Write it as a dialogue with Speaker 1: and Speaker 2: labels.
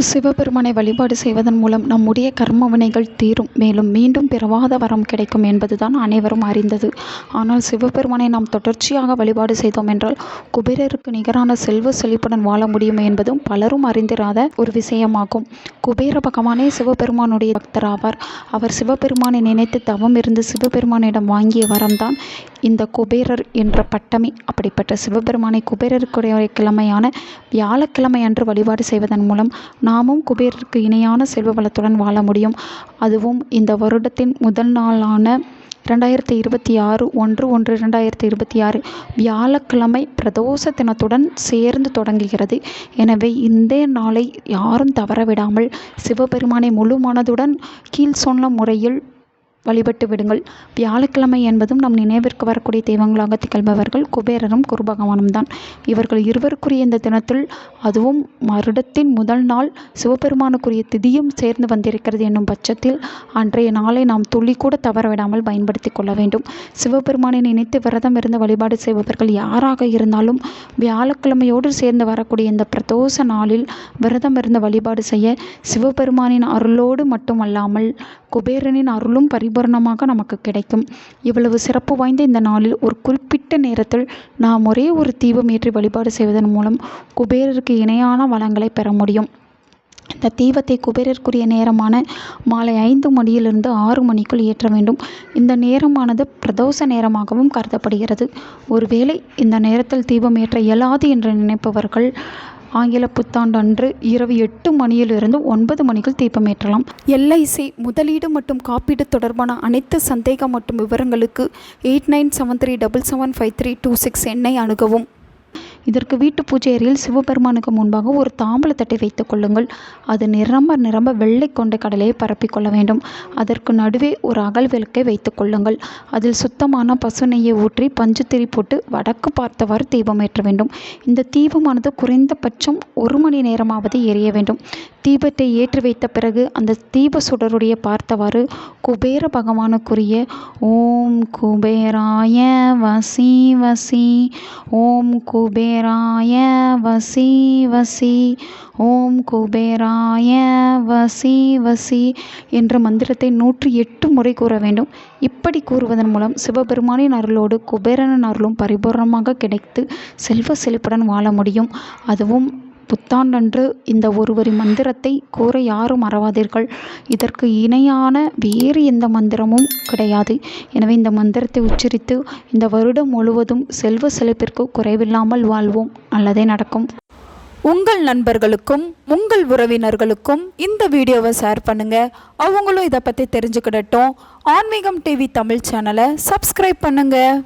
Speaker 1: சிவபெருமானை வழிபாடு செய்வதன் மூலம் நம்முடைய கர்ம வினைகள் தீரும். மேலும் மீண்டும் பிறவாத வரம் கிடைக்கும் என்பதுதான் அனைவரும் அறிந்தது. ஆனால் சிவபெருமானை நாம் தொடர்ச்சியாக வழிபாடு செய்தோம் என்றால் குபேரருக்கு நிகரான செல்வ செழிப்புடன் வாழ முடியும் என்பதும் பலரும் அறிந்திராத ஒரு விஷயமாகும். குபேர பகவானே சிவபெருமானுடைய பக்தராவார். அவர் சிவபெருமானை நினைத்து தவம் இருந்து சிவபெருமானிடம் வாங்கிய வரம்தான் இந்த குபேரர் என்ற பட்டமே அப்படிப்பட்ட சிவபெருமானை குபேரருக்குரிய கிழமையான வியாழக்கிழமை அன்று வழிபாடு செய்வதன் மூலம் நாமும் குபேரருக்கு இணையான செல்வ வளத்துடன் வாழ முடியும். அதுவும் இந்த வருடத்தின் முதல் நாளான ரெண்டாயிரத்தி இருபத்தி ஆறு ஒன்று ஒன்று ரெண்டாயிரத்தி இருபத்தி ஆறு வியாழக்கிழமை பிரதோஷ தினத்துடன் சேர்ந்து தொடங்குகிறது. எனவே இந்த நாளை யாரும் தவற விடாமல் சிவபெருமானை முழு மனதுடன் கீழ் சொன்ன முறையில் வழிபட்டு விடுங்கள். வியாழக்கிழமை என்பதும் நம் நினைவிற்கு வரக்கூடிய தெய்வங்களாக திகழ்பவர்கள் குபேரரும் குரு தான் இவர்கள் இருவருக்குரிய இந்த தினத்தில் அதுவும் வருடத்தின் முதல் நாள் சிவபெருமானுக்குரிய திதியும் சேர்ந்து வந்திருக்கிறது என்னும் பட்சத்தில் அன்றைய நாளை நாம் துளி கூட தவற விடாமல் பயன்படுத்தி கொள்ள வேண்டும். சிவபெருமானை நினைத்து விரதம் இருந்து வழிபாடு செய்பவர்கள் யாராக இருந்தாலும் வியாழக்கிழமையோடு சேர்ந்து வரக்கூடிய இந்த பிரதோஷ நாளில் விரதம் இருந்து வழிபாடு செய்ய சிவபெருமானின் அருளோடு மட்டுமல்லாமல் குபேரனின் அருளும் பரி பரிபூரணமாக நமக்கு கிடைக்கும். இவ்வளவு சிறப்பு வாய்ந்த இந்த நாளில் ஒரு குறிப்பிட்ட நேரத்தில் நாம் ஒரே ஒரு தீபம் ஏற்றி வழிபாடு செய்வதன் மூலம் குபேரருக்கு இணையான வளங்களை பெற முடியும். இந்த தீபத்தை குபேரருக்குரிய நேரமான மாலை ஐந்து மணியிலிருந்து ஆறு மணிக்குள் ஏற்ற வேண்டும். இந்த நேரமானது பிரதோஷ நேரமாகவும் கருதப்படுகிறது. ஒருவேளை இந்த நேரத்தில் தீபம் ஏற்ற இயலாது என்று நினைப்பவர்கள் ஆங்கில புத்தாண்டு அன்று இரவு எட்டு மணியிலிருந்து ஒன்பது மணிக்குள் தீபமேற்றலாம் எல்ஐசி முதலீடு மற்றும் காப்பீடு தொடர்பான அனைத்து சந்தேகம் மற்றும் விவரங்களுக்கு eight nine seven three double seven five three two six எண்ணை அணுகவும். இதற்கு வீட்டு பூஜை அறையில் சிவபெருமானுக்கு முன்பாக ஒரு தாம்பலத்தட்டை வைத்துக் கொள்ளுங்கள். அது நிரம்ப நிரம்ப வெள்ளை கொண்ட கடலையை பரப்பிக்கொள்ள வேண்டும். அதற்கு நடுவே ஒரு அகல் விளக்கை வைத்துக் கொள்ளுங்கள். அதில் சுத்தமான பசு நெய்யை ஊற்றி பஞ்சுத்திரி போட்டு வடக்கு பார்த்தவாறு தீபம் ஏற்ற வேண்டும். இந்த தீபமானது குறைந்தபட்சம் ஒரு மணி நேரமாவது எரிய வேண்டும். தீபத்தை ஏற்றி வைத்த பிறகு அந்த தீப சுடருடைய பார்த்தவாறு குபேர பகவானுக்குரிய ஓம் குபேராய வசி வசி ஓம் குபேராய வசி வசி. ஓம் குபேராய வசி வசி என்ற மந்திரத்தை நூற்றி எட்டு முறை கூற வேண்டும். இப்படி கூறுவதன் மூலம் சிவபெருமானின் அருளோடு குபேரனின் அருளும் பரிபூர்ணமாக கிடைத்து செல்வ செழிப்புடன் வாழ முடியும். அதுவும் புத்தாண்டன்று இந்த ஒரு வரி மந்திரத்தை கூற யாரும் மறவாதீர்கள். இதற்கு இணையான வேறு எந்த மந்திரமும் கிடையாது. எனவே இந்த மந்திரத்தை உச்சரித்து இந்த வருடம் முழுவதும் செல்வ செழிப்பிற்கு குறைவில்லாமல் வாழ்வோம். நல்லதே நடக்கும்.
Speaker 2: உங்கள் நண்பர்களுக்கும் உங்கள் உறவினர்களுக்கும் இந்த வீடியோவை ஷேர் பண்ணுங்க. அவங்களும் இதை பற்றி தெரிஞ்சுக்கிடட்டும். ஆன்மீகம் டிவி தமிழ் சேனலை சப்ஸ்கிரைப் பண்ணுங்கள்